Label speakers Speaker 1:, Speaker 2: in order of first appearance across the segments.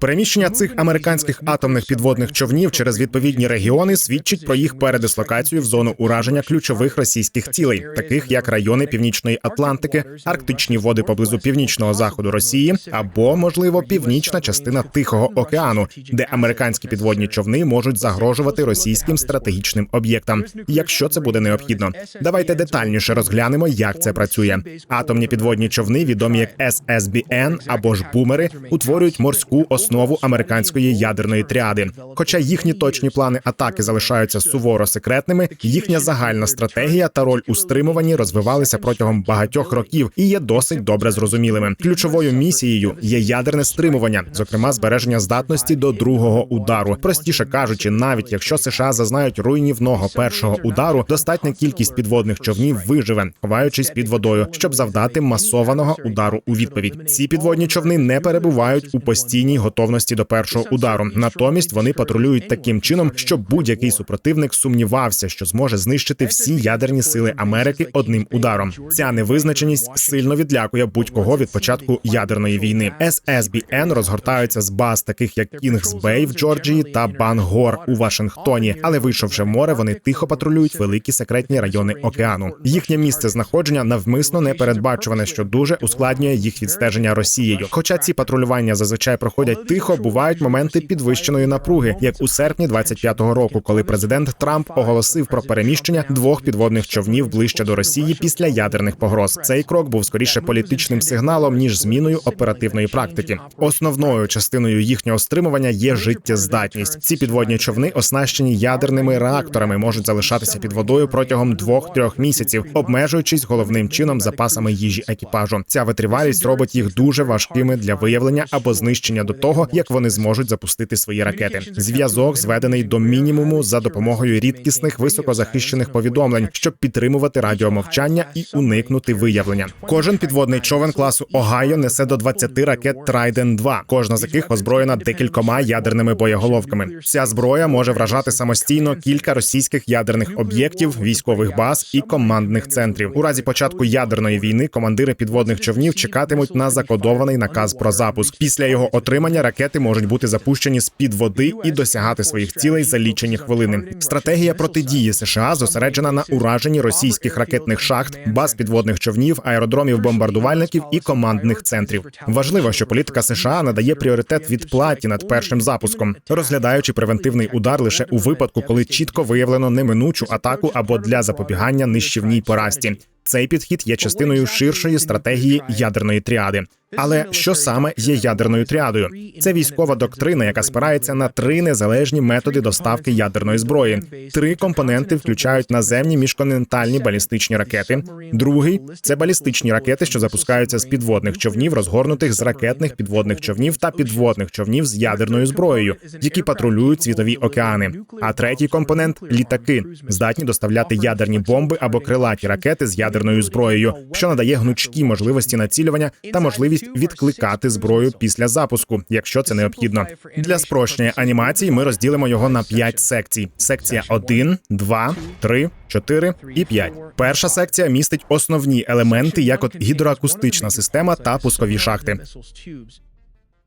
Speaker 1: Переміщення цих американських атомних підводних човнів через відповідні регіони свідчить про їх передислокацію в зону ураження ключових російських цілей, таких як райони Північної Атлантики, арктичні води поблизу північного заходу Росії або, можливо, північна частина Тихого океану, де американські підводні човни можуть загрожувати російським стратегічним об'єктам, якщо це буде необхідно. Давайте детальніше розглянемо, як це працює. Атомні підводні човни, відомі як SSBN або ж бумери, утворюють морську основу американської ядерної тріади. Хоча їхні точні плани атаки залишаються суворо секретними, їхня загальна стратегія та роль у стримуванні розвивалися протягом багатьох років і є досить добре зрозумілими. Ключовою місією є ядерне стримування, зокрема збереження здатності до другого удару. Простіше кажучи, навіть якщо США зазнають руйнівного першого удару, достатня кількість підводних човнів виживе, ховаючись під водою, щоб завдати масованого удару у відповідь. Ці підводні човни не перебувають у постійній готовності до першого удару. Натомість вони патрулюють таким чином, щоб будь-який супротивник сумнівався, що зможе знищити всі ядерні сили Америки одним ударом. Ця невизначеність сильно відлякує будь-кого від початку ядерної війни. SSBN розгортаються з баз, таких як Кінгсбей в Джорджії та Бангор у Вашингтоні. Але вийшовши в море, вони тихо патрулюють великі секретні райони океану. Їхнє місце знаходження навмисно не передбачуване, що дуже ускладнює їх відстеження Росією. Хоча ці патрулювання зазвичай проходять тихо, бувають моменти підвищеної напруги, як у серпні 25-го року, коли президент Трамп оголосив про переміщення двох підводних човнів ближче до Росії після ядерних погроз. Цей крок був скоріше політичним сигналом ніж зміною оперативної практики. Основною частиною їхнього стримування є життєздатність. Ці підводні човни оснащені ядерними реакторами, можуть залишатися під водою протягом двох-трьох місяців, обмежуючись головним чином запасами їжі екіпажу. Ця витривалість робить їх дуже важкими для виявлення або знищення до того, як вони зможуть запустити свої ракети. Зв'язок зведений до мінімуму за допомогою рідкісних високозахищених повідомлень, щоб підтримувати радіомовчання і уникнути виявлення. Кожен підводний човен класу Огайо несе до 20 ракет Трайден 2 кожна з яких озброєна декількома ядерними боєголовками. Ця зброя може вражати самостійно кілька російських ядерних об'єктів, військових баз і командних центрів. У разі початку ядерної війни командири підводних човнів чекатимуть на закодований наказ про запуск. Після його отримання ракети можуть бути запущені з під води і досягати своїх цілей за лічені хвилини. Стратегія протидії США зосереджена на ураженні російських ракетних шахт, баз підводних човнів, аеродромів, бомбардувальників і командних центрів. Важливо, що політика США надає пріоритет відплаті над першим запуском, розглядаючи превентивний удар лише у випадку, коли чітко виявлено неминучу атаку або для запобігання нищівній поразці. Цей підхід є частиною ширшої стратегії ядерної тріади. Але що саме є ядерною тріадою? Це військова доктрина, яка спирається на три незалежні методи доставки ядерної зброї. Три компоненти включають наземні міжконтинентальні балістичні ракети. Другий це балістичні ракети, що запускаються з підводних човнів, розгорнутих з ракетних підводних човнів та підводних човнів з ядерною зброєю, які патрулюють світові океани. А третій компонент літаки, здатні доставляти ядерні бомби або крилаті ракети з ядерною зброєю, що надає гнучкі можливості націлювання та можливість відкликати зброю після запуску, якщо це необхідно. Для спрощення анімації ми розділимо його на п'ять секцій: секція 1, 2, 3, 4 і 5. Перша секція містить основні елементи, як от гідроакустична система та пускові шахти.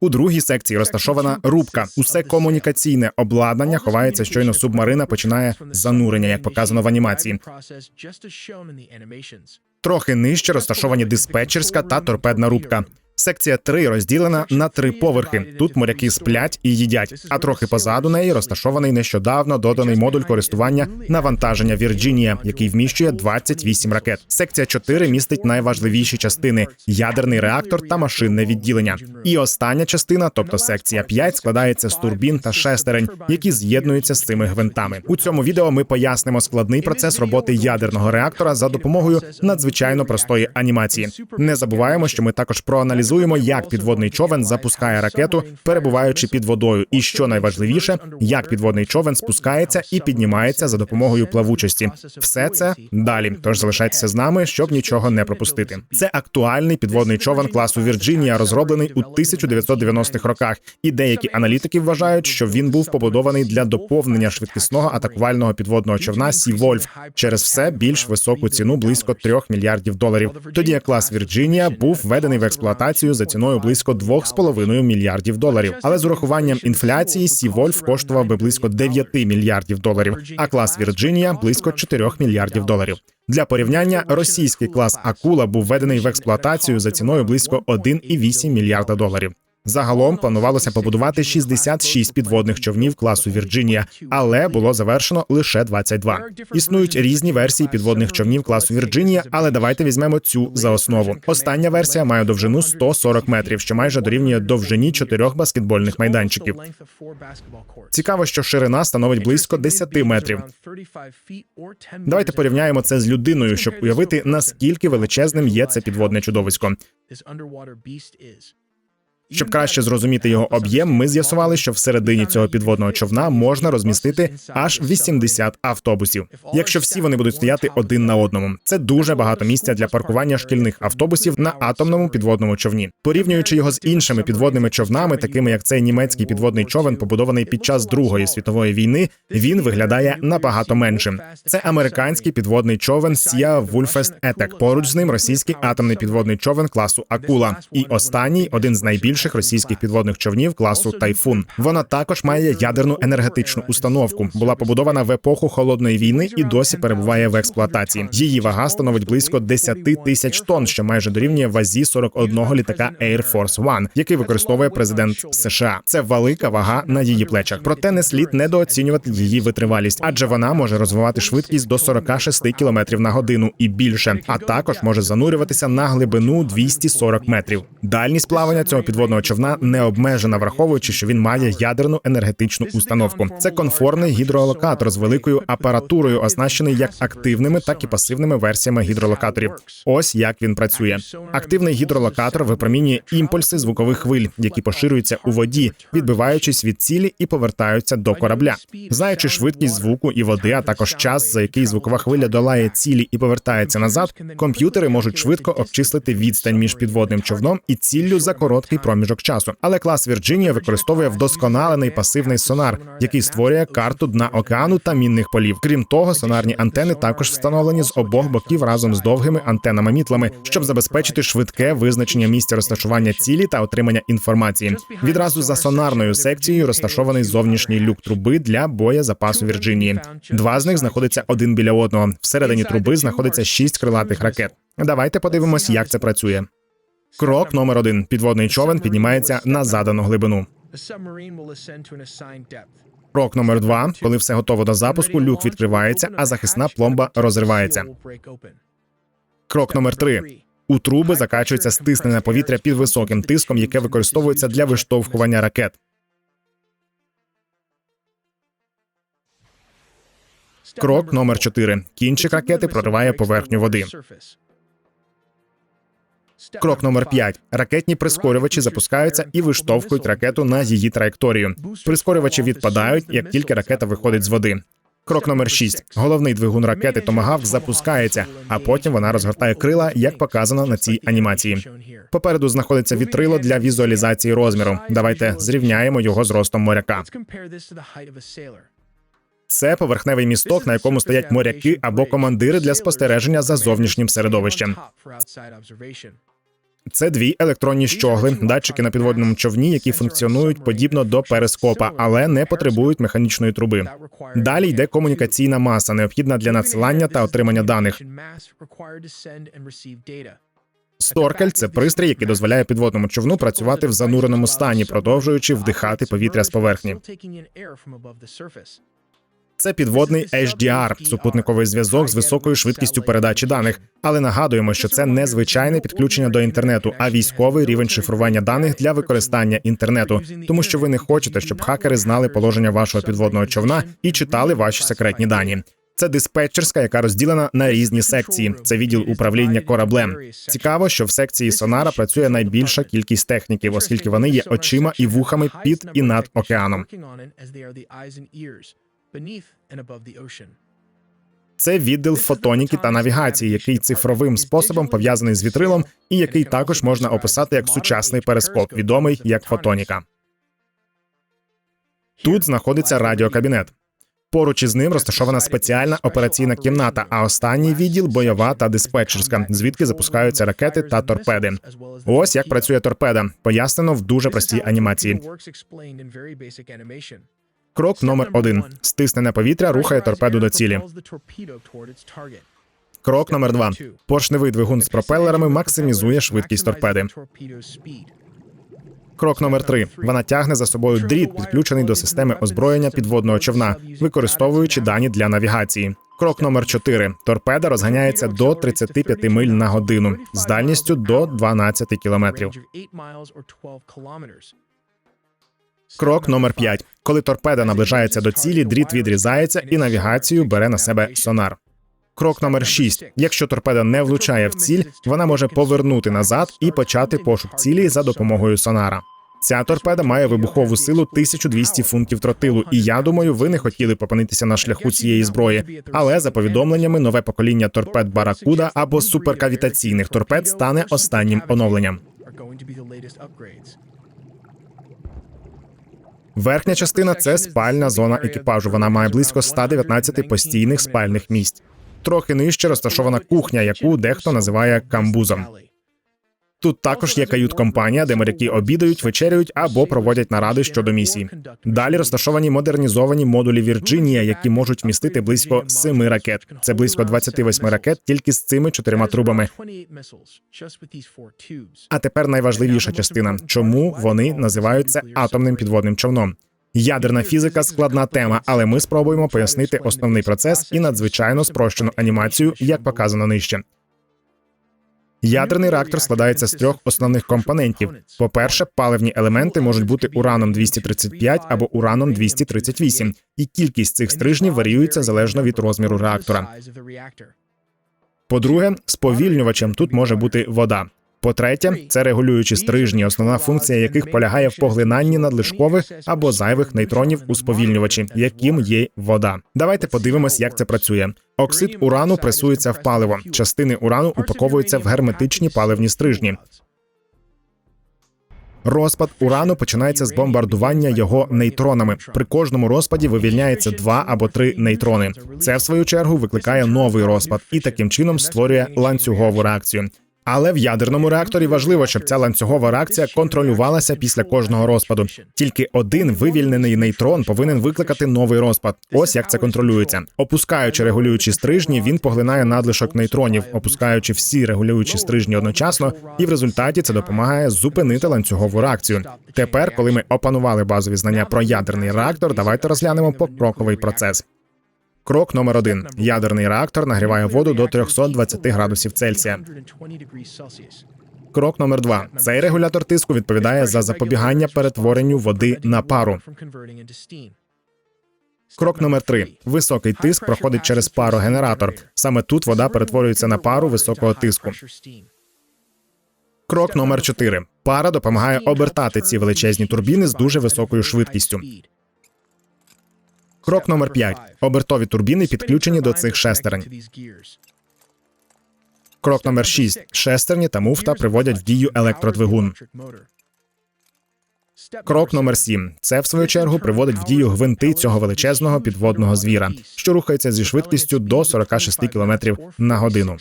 Speaker 1: У другій секції розташована рубка. Усе комунікаційне обладнання ховається щойно субмарина починає занурення, як показано в анімації. Трохи нижче розташовані диспетчерська та торпедна рубка. Секція 3 розділена на три поверхи. Тут моряки сплять і їдять. А трохи позаду неї розташований нещодавно доданий модуль користування навантаження Вірджинія, який вміщує 28 ракет. Секція 4 містить найважливіші частини: ядерний реактор та машинне відділення. І остання частина, тобто секція 5, складається з турбін та шестерень, які з'єднуються з цими гвинтами. У цьому відео ми пояснимо складний процес роботи ядерного реактора за допомогою надзвичайно простої анімації. Не забуваємо, що ми також проаналізуємо аналізуємо, як підводний човен запускає ракету, перебуваючи під водою, і що найважливіше, як підводний човен спускається і піднімається за допомогою плавучості. Все це далі. Тож залишайтеся з нами, щоб нічого не пропустити. Це актуальний підводний човен класу Вірджинія, розроблений у 1990-х роках. І деякі аналітики вважають, що він був побудований для доповнення швидкісного атакувального підводного човна Сі Вольф через все більш високу ціну близько 3 мільярдів доларів. Тоді як клас Вірджинія був введений в експлуатацію експлуатацію за ціною близько 2,5 мільярдів доларів. Але з урахуванням інфляції Сівольф коштував би близько 9 мільярдів доларів, а клас Вірджинія близько 4 мільярдів доларів. Для порівняння російський клас Акула був введений в експлуатацію за ціною близько 1,8 мільярда доларів. Загалом планувалося побудувати 66 підводних човнів класу Вірджинія, але було завершено лише 22. Існують різні версії підводних човнів класу Вірджинія, але давайте візьмемо цю за основу. Остання версія має довжину 140 метрів, що майже дорівнює довжині чотирьох баскетбольних майданчиків. Цікаво, що ширина становить близько 10 метрів. Давайте порівняємо це з людиною, щоб уявити наскільки величезним є це підводне чудовисько. Щоб краще зрозуміти його об'єм, ми з'ясували, що всередині цього підводного човна можна розмістити аж 80 автобусів. Якщо всі вони будуть стояти один на одному, це дуже багато місця для паркування шкільних автобусів на атомному підводному човні. Порівнюючи його з іншими підводними човнами, такими як цей німецький підводний човен, побудований під час Другої світової війни, він виглядає набагато меншим. Це американський підводний човен Сія Вульфест Етек. Поруч з ним російський атомний підводний човен класу Акула. І останній один з найбільших російських підводних човнів класу Тайфун. Вона також має ядерну енергетичну установку. Була побудована в епоху холодної війни і досі перебуває в експлуатації. Її вага становить близько 10 тисяч тонн, що майже дорівнює вазі 41 літака Air Force One, який використовує президент США. Це велика вага на її плечах. Проте не слід недооцінювати її витривалість, адже вона може розвивати швидкість до 46 км на годину і більше, а також може занурюватися на глибину 240 метрів. Дальність плавання цього підводного човна не обмежена, враховуючи, що він має ядерну енергетичну установку. Це конформний гідролокатор з великою апаратурою, оснащений як активними, так і пасивними версіями гідролокаторів. Ось як він працює. Активний гідролокатор випромінює імпульси звукових хвиль, які поширюються у воді, відбиваючись від цілі і повертаються до корабля. Знаючи швидкість звуку і води, а також час, за який звукова хвиля долає цілі і повертається назад, комп'ютери можуть швидко обчислити відстань між підводним човном і ціллю за короткий проміжок часу. Але клас Вірджинія використовує вдосконалений пасивний сонар, який створює карту дна океану та мінних полів. Крім того, сонарні антени також встановлені з обох боків разом з довгими антенами мітлами, щоб забезпечити швидке визначення місця розташування цілі та отримання інформації. Відразу за сонарною секцією розташований зовнішній люк труби для боєзапасу Вірджинії. Два з них знаходяться один біля одного. Всередині труби знаходиться шість крилатих ракет. Давайте подивимось, як це працює. Крок номер один: підводний човен піднімається на задану глибину. Крок номер два: коли все готово до запуску, люк відкривається, а захисна пломба розривається. Крок номер три: у труби закачується стиснене повітря під високим тиском, яке використовується для виштовхування ракет. Крок номер 4. Кінчик ракети прориває поверхню води. Крок номер 5. Ракетні прискорювачі запускаються і виштовхують ракету на її траєкторію. Прискорювачі відпадають, як тільки ракета виходить з води. Крок номер 6. Головний двигун ракети Томагавк запускається, а потім вона розгортає крила, як показано на цій анімації. Попереду знаходиться вітрило для візуалізації розміру. Давайте зрівняємо його з ростом моряка. Це поверхневий місток, на якому стоять моряки або командири для спостереження за зовнішнім середовищем. Це дві електронні щогли, датчики на підводному човні, які функціонують подібно до перископа, але не потребують механічної труби. Далі йде комунікаційна маса, необхідна для надсилання та отримання даних. Сторкель це пристрій, який дозволяє підводному човну працювати в зануреному стані, продовжуючи вдихати повітря з поверхні. Це підводний HDR – супутниковий зв'язок з високою швидкістю передачі даних. Але нагадуємо, що це не звичайне підключення до інтернету, а військовий рівень шифрування даних для використання інтернету, тому що ви не хочете, щоб хакери знали положення вашого підводного човна і читали ваші секретні дані. Це диспетчерська, яка розділена на різні секції. Це відділ управління кораблем. Цікаво, що в секції сонара працює найбільша кількість техніків, оскільки вони є очима і вухами під і над океаном. Це відділ фотоніки та навігації, який цифровим способом пов'язаний з вітрилом, і який також можна описати як сучасний перископ, відомий як фотоніка. Тут знаходиться радіокабінет. Поруч із ним розташована спеціальна операційна кімната, а останній відділ бойова та диспетчерська, звідки запускаються ракети та торпеди. Ось як працює торпеда, пояснено в дуже простій анімації. Крок номер один: стиснене повітря рухає торпеду до цілі. Крок номер два: поршневий двигун з пропелерами максимізує швидкість торпеди. Крок номер три: вона тягне за собою дріт, підключений до системи озброєння підводного човна, використовуючи дані для навігації. Крок номер 4. торпеда розганяється до 35 миль на годину з дальністю до 12 кілометрів. Крок номер 5. Коли торпеда наближається до цілі, дріт відрізається і навігацію бере на себе сонар. Крок номер 6. Якщо торпеда не влучає в ціль, вона може повернути назад і почати пошук цілі за допомогою сонара. Ця торпеда має вибухову силу 1200 фунтів тротилу, і я думаю, ви не хотіли попинитися на шляху цієї зброї. Але за повідомленнями, нове покоління торпед Баракуда або суперкавітаційних торпед стане останнім оновленням. Верхня частина це спальна зона екіпажу. Вона має близько 119 постійних спальних місць. Трохи нижче розташована кухня, яку дехто називає камбузом. Тут також є кают-компанія, де моряки обідають, вечеряють або проводять наради щодо місій. Далі розташовані модернізовані модулі Вірджинія, які можуть вмістити близько семи ракет. Це близько 28 ракет тільки з цими чотирма трубами. А тепер найважливіша частина, чому вони називаються атомним підводним човном. Ядерна фізика складна тема, але ми спробуємо пояснити основний процес і надзвичайно спрощену анімацію, як показано нижче. Ядерний реактор складається з трьох основних компонентів. По-перше, паливні елементи можуть бути ураном 235 або ураном 238, і кількість цих стрижнів варіюється залежно від розміру реактора. По-друге, сповільнювачем тут може бути вода. По-третє, це регулюючі стрижні, основна функція яких полягає в поглинанні надлишкових або зайвих нейтронів у сповільнювачі, яким є вода. Давайте подивимось, як це працює. Оксид урану пресується в паливо. Частини урану упаковуються в герметичні паливні стрижні. Розпад урану починається з бомбардування його нейтронами. При кожному розпаді вивільняється два або три нейтрони. Це в свою чергу викликає новий розпад і таким чином створює ланцюгову реакцію. Але в ядерному реакторі важливо, щоб ця ланцюгова реакція контролювалася після кожного розпаду. Тільки один вивільнений нейтрон повинен викликати новий розпад. Ось як це контролюється. Опускаючи регулюючі стрижні, він поглинає надлишок нейтронів, опускаючи всі регулюючі стрижні одночасно, і в результаті це допомагає зупинити ланцюгову реакцію. Тепер, коли ми опанували базові знання про ядерний реактор, давайте розглянемо покроковий процес. Крок номер один: ядерний реактор нагріває воду до 320 градусів Цельсія. Крок номер два: цей регулятор тиску відповідає за запобігання перетворенню води на пару. Крок номер три: високий тиск проходить через парогенератор. Саме тут вода перетворюється на пару високого тиску. Крок номер чотири: пара допомагає обертати ці величезні турбіни з дуже високою швидкістю. Крок номер 5. Обертові турбіни підключені до цих шестерень. Крок номер 6. Шестерні та муфта приводять в дію електродвигун. Крок номер 7. Це в свою чергу приводить в дію гвинти цього величезного підводного звіра, що рухається зі швидкістю до 46 км на годину.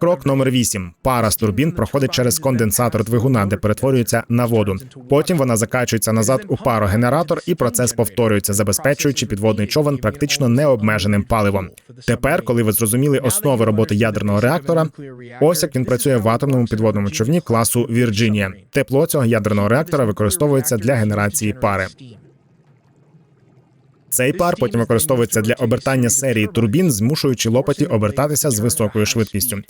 Speaker 1: Крок номер 8. Пара з турбін проходить через конденсатор двигуна, де перетворюється на воду. Потім вона закачується назад у парогенератор, і процес повторюється, забезпечуючи підводний човен практично необмеженим паливом. Тепер, коли ви зрозуміли основи роботи ядерного реактора, ось як він працює в атомному підводному човні класу Вірджинія. Тепло цього ядерного реактора використовується для генерації пари. Цей пар потім використовується для обертання серії турбін, змушуючи лопаті обертатися з високою швидкістю.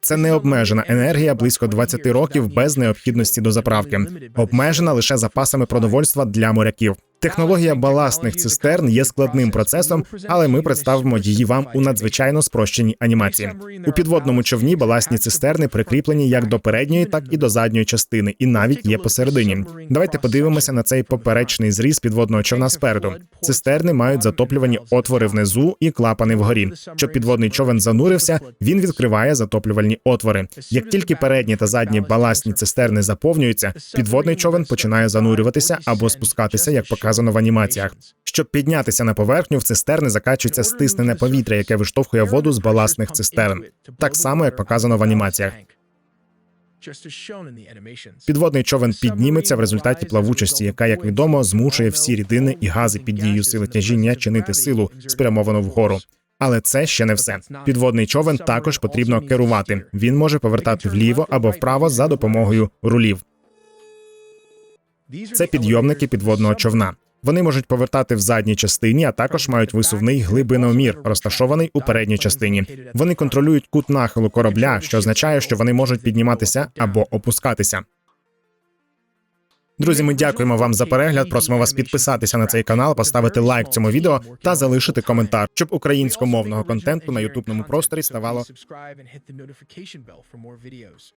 Speaker 1: Це необмежена енергія близько 20 років без необхідності до заправки, обмежена лише запасами продовольства для моряків. Технологія баласних цистерн є складним процесом, але ми представимо її вам у надзвичайно спрощеній анімації. У підводному човні баласні цистерни прикріплені як до передньої, так і до задньої частини, і навіть є посередині. Давайте подивимося на цей поперечний зріз підводного човна спереду. Цистерни мають затоплювані отвори внизу і клапани вгорі. Щоб підводний човен занурився, він відкриває затоплювальні отвори. Як тільки передні та задні баласні цистерни заповнюються, підводний човен починає занурюватися або спускатися, як показано показано в анімаціях. Щоб піднятися на поверхню, в цистерни закачується стиснене повітря, яке виштовхує воду з баласних цистерн, так само як показано в анімаціях. Підводний човен підніметься в результаті плавучості, яка, як відомо, змушує всі рідини і гази під дією сили тяжіння чинити силу, спрямовану вгору. Але це ще не все. Підводний човен також потрібно керувати. Він може повертати вліво або вправо за допомогою рулів. Це підйомники підводного човна. Вони можуть повертати в задній частині, а також мають висувний глибиномір, розташований у передній частині. Вони контролюють кут нахилу корабля, що означає, що вони можуть підніматися або опускатися. Друзі, ми дякуємо вам за перегляд. Просимо вас підписатися на цей канал, поставити лайк цьому відео та залишити коментар, щоб українськомовного контенту на ютубному просторі ставало